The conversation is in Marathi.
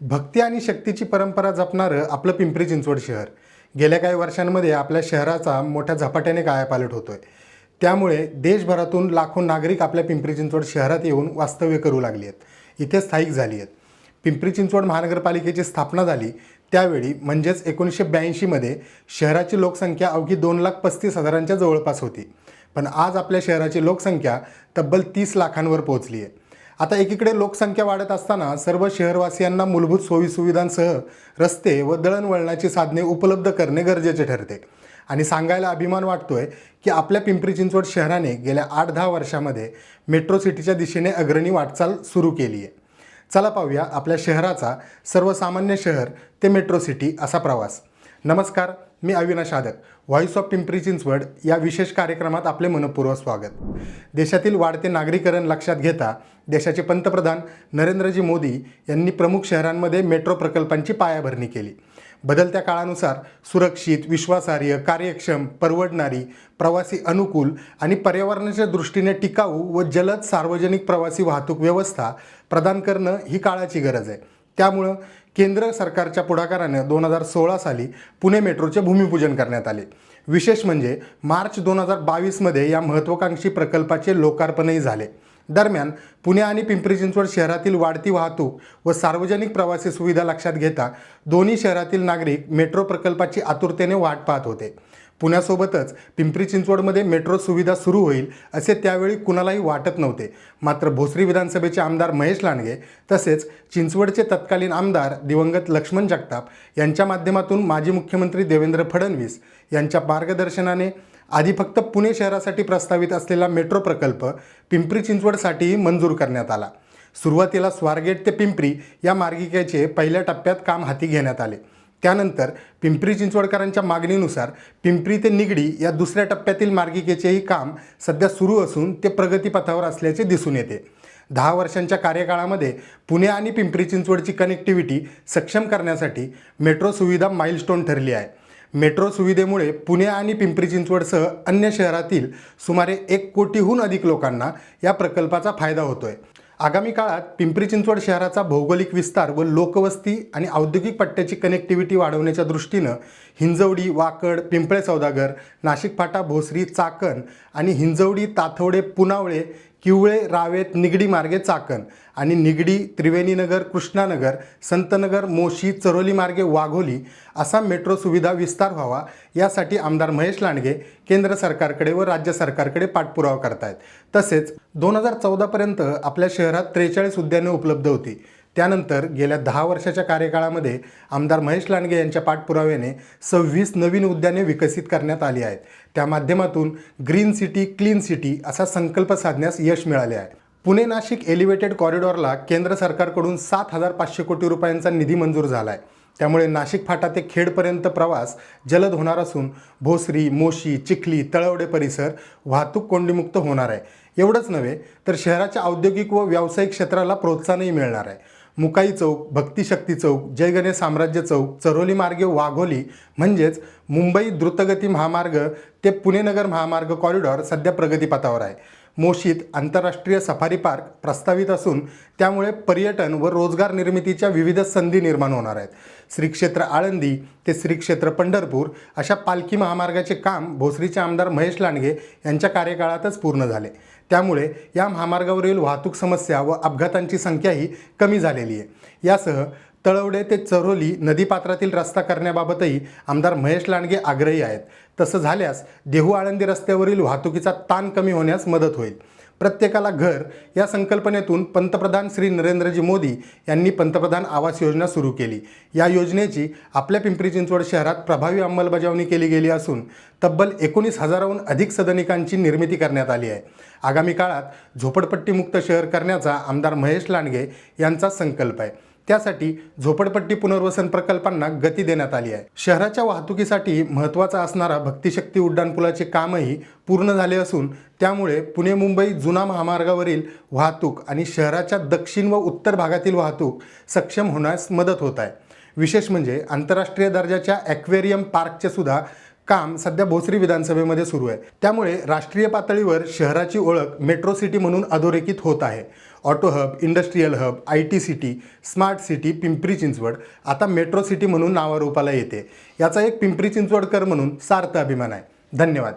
भक्ती आणि शक्तीची परंपरा जपणारं आपलं पिंपरी चिंचवड शहर. गेल्या काही वर्षांमध्ये आपल्या शहराचा मोठ्या झपाट्याने कायापालट आहे त्यामुळे देशभरातून लाखो नागरिक आपल्या पिंपरी चिंचवड शहरात येऊन वास्तव्य करू लागली आहेत इथे स्थायिक झाली आहेत पिंपरी चिंचवड महानगरपालिकेची स्थापना झाली त्यावेळी म्हणजेच एकोणीसशे ब्याऐंशीमध्ये शहराची लोकसंख्या अवघी दोन लाख पस्तीस हजारांच्या जवळपास होती. पण आज आपल्या शहराची लोकसंख्या तब्बल तीस लाखांवर पोहोचली आहे आता एकीकडे लोकसंख्या वाढत असताना सर्व शहरवासियांना मूलभूत सोयीसुविधांसह रस्ते व दळणवळणाची साधने उपलब्ध करणे गरजेचे ठरते. आणि सांगायला अभिमान वाटतोय की आपल्या पिंपरी चिंचवड शहराने गेल्या आठ दहा वर्षामध्ये मेट्रो सिटीच्या दिशेने अग्रणी वाटचाल सुरू केली आहे. चला पाहूया आपल्या शहराचा सर्वसामान्य शहर ते मेट्रो सिटी असा प्रवास. नमस्कार मी अविनाश आदक व्हॉइस ऑफ पिंपरी चिंचवड या विशेष कार्यक्रमात आपले मनपूर्वक स्वागत. देशातील वाढते नागरीकरण लक्षात घेता देशाचे पंतप्रधान नरेंद्रजी मोदी यांनी प्रमुख शहरांमध्ये मेट्रो प्रकल्पांची पायाभरणी केली. बदलत्या काळानुसार सुरक्षित विश्वासार्ह कार्यक्षम परवडणारी प्रवासी अनुकूल आणि पर्यावरणाच्या दृष्टीने टिकाऊ व जलद सार्वजनिक प्रवासी वाहतूक व्यवस्था प्रदान करणं ही काळाची गरज आहे. त्यामुळं केंद्र सरकारच्या पुढाकारानं दोन हजार सोळा साली पुणे मेट्रोचे भूमिपूजन करण्यात आले. विशेष म्हणजे मार्च दोन हजार बावीसमध्ये या महत्त्वाकांक्षी प्रकल्पाचे लोकार्पणही झाले. दरम्यान पुणे आणि पिंपरी चिंचवड शहरातील वाढती वाहतूक व सार्वजनिक प्रवासी सुविधा लक्षात घेता दोन्ही शहरातील नागरिक मेट्रो प्रकल्पाची आतुरतेने वाट पाहत होते. पुण्यासोबतच पिंपरी चिंचवडमध्ये मेट्रो सुविधा सुरू होईल असे त्यावेळी कुणालाही वाटत नव्हते. मात्र भोसरी विधानसभेचे आमदार महेश लांडगे तसेच चिंचवडचे तत्कालीन आमदार दिवंगत लक्ष्मण जगताप यांच्या माध्यमातून माजी मुख्यमंत्री देवेंद्र फडणवीस यांच्या मार्गदर्शनाने आधी फक्त पुणे शहरासाठी प्रस्तावित असलेला मेट्रो प्रकल्प पिंपरी चिंचवडसाठीही मंजूर करण्यात आला. सुरुवातीला स्वारगेट ते पिंपरी या मार्गिकेचे पहिल्या टप्प्यात काम हाती घेण्यात आले. त्यानंतर पिंपरी चिंचवडकरांच्या मागणीनुसार पिंपरी ते निगडी या दुसऱ्या टप्प्यातील मार्गिकेचेही काम सध्या सुरू असून ते प्रगतीपथावर असल्याचे दिसून येते. दहा वर्षांच्या कार्यकाळामध्ये पुणे आणि पिंपरी चिंचवडची कनेक्टिव्हिटी सक्षम करण्यासाठी मेट्रो सुविधा माइलस्टोन ठरली आहे. मेट्रो सुविधेमुळे पुणे आणि पिंपरी चिंचवडसह अन्य शहरातील सुमारे एक कोटीहून अधिक लोकांना या प्रकल्पाचा फायदा होतोय. आगामी काळात पिंपरी चिंचवड शहराचा भौगोलिक विस्तार व लोकवस्ती आणि औद्योगिक पट्ट्याची कनेक्टिव्हिटी वाढवण्याच्या दृष्टीनं हिंजवडी वाकड पिंपळे सौदागर नाशिक फाटा भोसरी चाकण आणि हिंजवडी ताथवडे पुनावळे किवळे रावेत निगडी मार्गे चाकण आणि निगडी त्रिवेणीनगर कृष्णानगर संतनगर मोशी चरोली मार्गे वाघोली असा मेट्रो सुविधा विस्तार व्हावा यासाठी आमदार महेश लांडगे केंद्र सरकारकडे व राज्य सरकारकडे पाठपुरावा करतायत. तसेच दोन हजार चौदापर्यंत आपल्या शहरात त्रेचाळीस उद्याने उपलब्ध होती. त्यानंतर गेल्या दहा वर्षाच्या कार्यकाळामध्ये आमदार महेश लांडगे यांच्या पाठपुराव्याने सव्वीस नवीन उद्याने विकसित करण्यात आली आहेत. त्या माध्यमातून ग्रीन सिटी क्लीन सिटी असा संकल्प साधण्यास यश मिळाले आहे. पुणे नाशिक एलिव्हेटेड कॉरिडॉरला केंद्र सरकारकडून सात हजार पाचशे कोटी रुपयांचा निधी मंजूर झाला आहे त्यामुळे नाशिक फाटा ते खेडपर्यंत प्रवास जलद होणार असून भोसरी मोशी चिखली तळवडे परिसर वाहतूक कोंडीमुक्त होणार आहे. एवढंच नव्हे तर शहराच्या औद्योगिक व व्यावसायिक क्षेत्राला प्रोत्साहनही मिळणार आहे. मुकाई चौक भक्तिशक्ती चौक जय गणेश साम्राज्य चौक चरोली मार्गे वाघोली म्हणजेच मुंबई द्रुतगती महामार्ग ते पुणे नगर महामार्ग कॉरिडॉर सध्या प्रगतीपथावर आहे. मोशीत आंतरराष्ट्रीय सफारी पार्क प्रस्तावित असून त्यामुळे पर्यटन व रोजगार निर्मितीच्या विविध संधी निर्माण होणार आहेत. श्री क्षेत्र आळंदी ते श्री क्षेत्र पंढरपूर अशा पालखी महामार्गाचे काम भोसरीचे आमदार महेश लांडगे यांच्या कार्यकाळातच पूर्ण झाले. त्यामुळे या महामार्गावरील वाहतूक समस्या व अपघातांची संख्याही कमी झालेली आहे. यासह तळवडे ते चरोली नदीपात्रातील रस्ता करण्याबाबतही आमदार महेश लांडगे आग्रही आहेत. तसं झाल्यास देहू आळंदी रस्त्यावरील वाहतुकीचा ताण कमी होण्यास मदत होईल. प्रत्येकाला घर या संकल्पनेतून पंतप्रधान श्री नरेंद्रजी मोदी यांनी पंतप्रधान आवास योजना सुरू केली. या योजनेची आपल्या पिंपरी चिंचवड शहरात प्रभावी अंमलबजावणी केली गेली असून तब्बल एकोणीस हजाराहून अधिक सदनिकांची निर्मिती करण्यात आली आहे. आगामी काळात झोपडपट्टीमुक्त शहर करण्याचा आमदार महेश लांडगे यांचा संकल्प आहे. त्यासाठी झोपडपट्टी पुनर्वसन प्रकल्पांना गती देण्यात आली आहे. शहराच्या वाहतुकीसाठी महत्त्वाचा असणारा भक्तिशक्ती उड्डाणपुलाचे कामही पूर्ण झाले असून त्यामुळे पुणे मुंबई जुना महामार्गावरील वाहतूक आणि शहराच्या दक्षिण व उत्तर भागातील वाहतूक सक्षम होण्यास मदत होत आहे. विशेष म्हणजे आंतरराष्ट्रीय दर्जाच्या ॲक्वेरियम पार्कचे सुद्धा काम सध्या भोसरी विधानसभेमध्ये सुरू आहे. त्यामुळे राष्ट्रीय पातळीवर शहराची ओळख मेट्रो सिटी म्हणून अधोरेखित होत आहे. Auto hub industrial hub I T city smart city Pimpri Chinchwad. आता मेट्रो सिटी म्हणून नावारूपाला येते. याचा एक पिंपरी चिंचवडकर म्हणून सार्थ अभिमान आहे. धन्यवाद.